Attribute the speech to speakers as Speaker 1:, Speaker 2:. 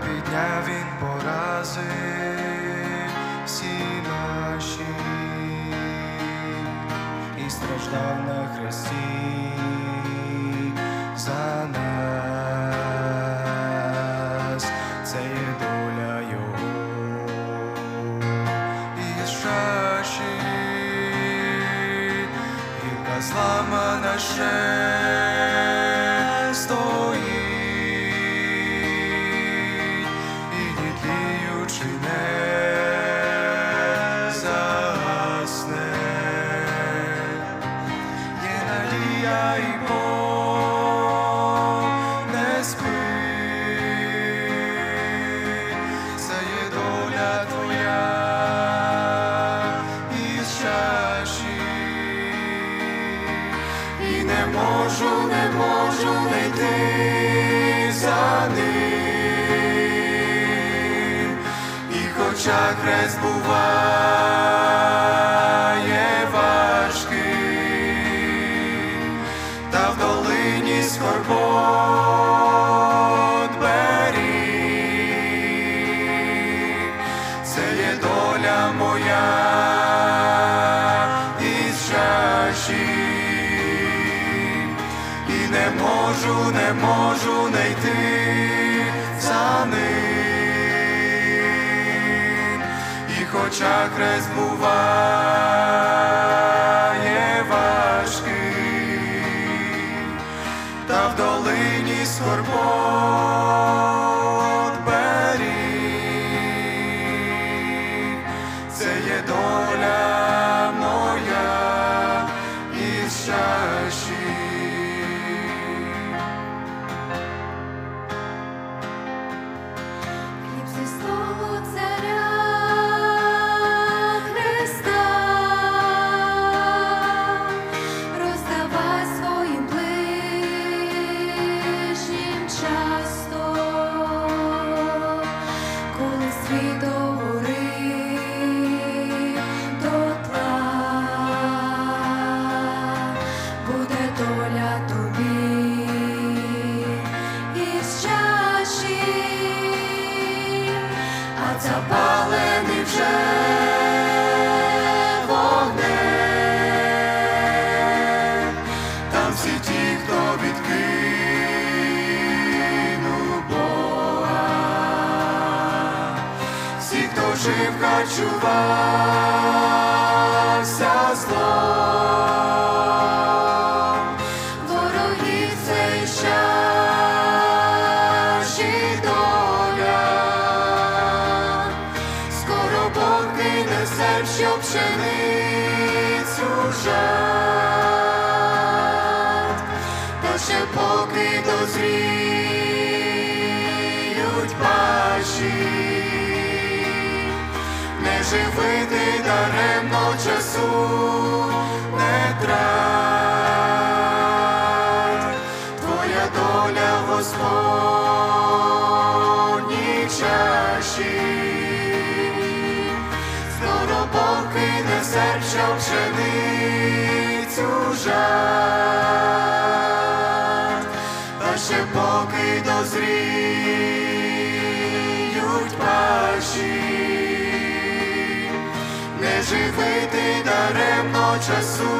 Speaker 1: підняв він порази всі наші. І страждав на хресті надія і Бог не спить, це є доля твоя із чаші. І не можу, не можу не за ним. І хоча хрест буває долині скорбот беріг, це є доля моя із чаші, і не можу, не можу не йти за ним, і хоча хрест буває в долині скорбот беріг, це є доля
Speaker 2: запалений вже вогнем,
Speaker 1: Там всі ті, хто відкинув Бога, всі, хто жив, харчувався злом,
Speaker 2: кине що пшеницю жать, та ще поки дозріють паші, не живити даремно часу не трать, твоя доля в Господній чаші, що пшеницю жать, та ще поки дозріють паші, не живити даремно часу